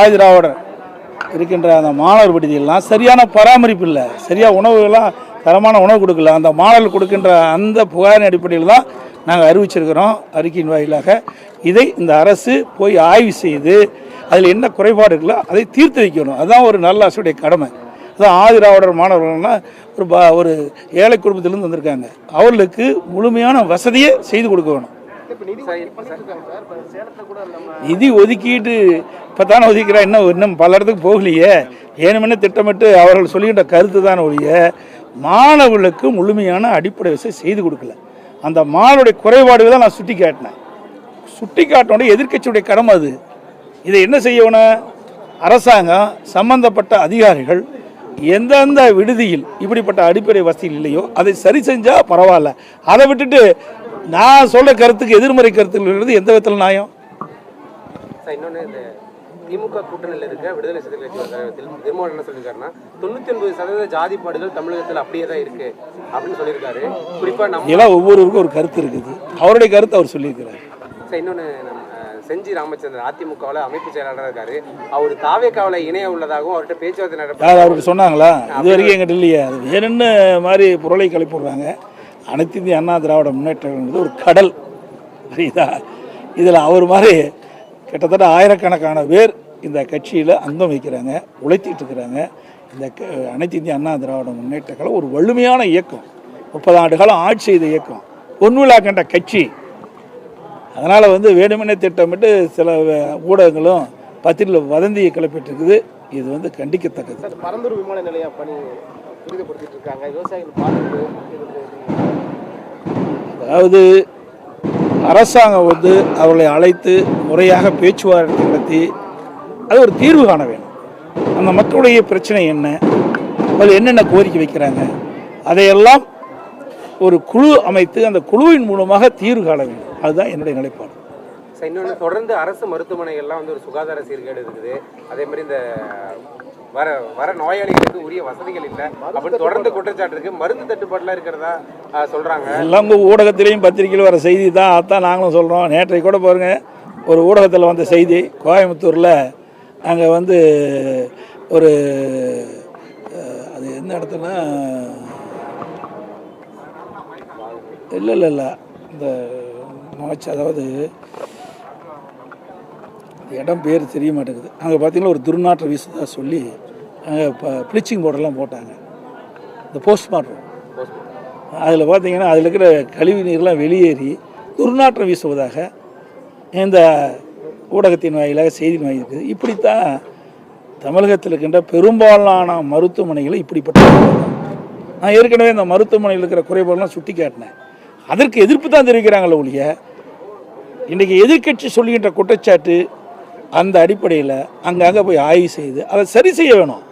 ஆதிராவிடர் இருக்கின்ற அந்த மாணவர் விடுதியெல்லாம் சரியான பராமரிப்பு இல்லை. சரியாக உணவுகள்லாம் தரமான உணவு கொடுக்கல. அந்த மாணவர்கள் கொடுக்கின்ற அந்த புகாரின் அடிப்படையில் தான் நாங்கள் அறிவிச்சிருக்கிறோம் அறிக்கையின் வாயிலாக. இதை இந்த அரசு போய் ஆய்வு செய்து அதில் என்ன குறைபாடு இருக்குல்லோ அதை தீர்த்து வைக்கணும். அதுதான் ஒரு நல்ல அரசுடைய கடமை. அதான் ஆதிராவிடர் மாணவர்கள்லாம் ஒரு ப ஒரு ஏழை குடும்பத்திலேருந்து வந்திருக்காங்க. அவர்களுக்கு முழுமையான வசதியை செய்து கொடுக்க வேணும். நிதி ஒதுக்கீட்டு இப்போ தானே ஒதுக்கிறா? இன்னும் இன்னும் பல இடத்துக்கு போகலையே. ஏனுமென்னு திட்டமிட்டு அவர்கள் சொல்லுகின்ற கருத்து தானே ஒழிய மாணவர்களுக்கு முழுமையான அடிப்படை வசதி செய்து கொடுக்கல. அந்த மாணவருடைய குறைபாடுகளை நான் சுட்டி காட்டினேன் சுட்டி காட்டினோட எதிர்க்கட்சியுடைய கடமை அது. இதை என்ன செய்யணும் அரசாங்கம் சம்பந்தப்பட்ட அதிகாரிகள் எந்தெந்த விடுதியில் இப்படிப்பட்ட அடிப்படை வசதிகள் இல்லையோ அதை சரி செஞ்சால் பரவாயில்ல. அதை விட்டுட்டு நான் சொல்ற கருத்துக்கு எதிர்மறை கருத்துக்கள் எந்த விதத்தில் நியாயம்? திமுக கூட்டணியில் இருக்க விடுதலை சிறுத்தை கட்சி தலைவர் திருமாவளவன் என்ன சொல்லியிருக்காருன்னா தொண்ணூத்தி ஒன்பது சதவீத ஜாதி பாடுகள் தமிழகத்தில் அப்படியே தான் இருக்கு அப்படின்னு சொல்லியிருக்காரு. குறிப்பா நம்ம இதெல்லாம் ஒவ்வொருவருக்கும் ஒரு கருத்து இருக்குது. அவருடைய கருத்து அவர் சொல்லியிருக்கிறார். சார் இன்னொன்று நம்ம செஞ்சி ராமச்சந்திரன் அதிமுகவில் அமைப்பு செயலாளராக இருக்காரு. அவர் தாவேக்காவில் இணைய உள்ளதாகவும் அவர்கிட்ட பேச்சுவார்த்தை யார் அவருக்கு சொன்னாங்களா? இது வரைக்கும் எங்கிட்ட இல்லையே. அது வேணும்னு மாதிரி பொருளை கிளப்பிடுறாங்க அனைத்து இந்திய அண்ணா திராவிட முன்னேற்றங்கிறது ஒரு கடல். புரியுதா? இதில் அவர் மாதிரி கிட்டத்தட்ட ஆயிரக்கணக்கான பேர் இந்த கட்சியில் அங்கம் வைக்கிறாங்க உழைத்திட்டு இருக்கிறாங்க. இந்த க- அனைத்து இந்திய அண்ணா திராவிட முன்னேற்றங்களை ஒரு வலிமையான இயக்கம். முப்பது ஆண்டு காலம் ஆட்சி செய்த இயக்கம். பொன்விழா கண்ட கட்சி. அதனால் வந்து வேணுமெனே திட்டமிட்டு சில ஊடகங்களும் பத்திரிகையில் வதந்தியை கிளப்பிட்டு இருக்குது இது வந்து கண்டிக்கத்தக்கது. பரந்தூர் விமான நிலையம் பணி துரிதப்படுத்திட்டு இருக்காங்க. விவசாயிகள் பாதிப்பு அதாவது அரசாங்கம் வந்து அவர்களை அழைத்து முறையாக பேச்சுவார்த்தை நடத்தி அது ஒரு தீர்வு காண வேணும் அந்த மக்களுடைய பிரச்சனை என்ன? அதில் என்னென்ன கோரிக்கை வைக்கிறாங்க? அதையெல்லாம் ஒரு குழு அமைத்து அந்த குழுவின் மூலமாக தீர்வு காண வேண்டும். அதுதான் என்னுடைய நிலைப்பாடு. சார் இன்னொன்று தொடர்ந்து அரசு மருத்துவமனைகள்லாம் வந்து ஒரு சுகாதார சீர்கேடு இருக்குது. அதே மாதிரி இந்த வர வர நோயாளிகளுக்கு உரிய வசதிகள் இல்லை. அப்படின்னு தொடர்ந்து குற்றச்சாட்டு இருக்கு. மருந்து தட்டுப்பாடுலாம் இருக்கிறதா சொல்றாங்க? எல்லாம் ஊடகத்திலையும் பத்திரிகையில் வர செய்தி தான். அதான் நாங்களும் சொல்கிறோம் நேற்றை கூட பாருங்க ஒரு ஊடகத்தில் வந்த செய்தி. கோயம்புத்தூரில் அங்கே வந்து ஒரு அது எந்த இடத்துல இல்லை இல்லை இல்லை. இந்த மாச்சு அதாவது இடம் பேர் தெரிய மாட்டேங்குது அங்கே பார்த்தீங்கன்னா ஒரு துர்நாற்றம் வீசுதா சொல்லி அங்கே இப்போ ப்ளீச்சிங் பவுடர்லாம் போட்டாங்க. இந்த போஸ்ட்மார்ட்டம் அதில் பார்த்தீங்கன்னா அதில் இருக்கிற கழிவு நீர்லாம் வெளியேறி துர்நாற்றம் வீசுவதாக இந்த ஊடகத்தின் வாயிலாக செய்தி வாங்கியிருக்குது இப்படித்தான் தமிழகத்தில் இருக்கின்ற பெரும்பாலான மருத்துவமனைகளை இப்படிப்பட்ட நான் ஏற்கனவே இந்த மருத்துவமனையில் இருக்கிற குறைபாடுலாம் சுட்டி காட்டினேன் அதற்கு எதிர்ப்பு தான் தெரிவிக்கிறாங்களே ஒழிய இன்றைக்கி எதிர்க்கட்சி சொல்லுகின்ற குற்றச்சாட்டு அந்த அடிப்படையில் அங்கங்கே போய் ஆய்வு செய்து அதை சரி செய்ய வேணும்.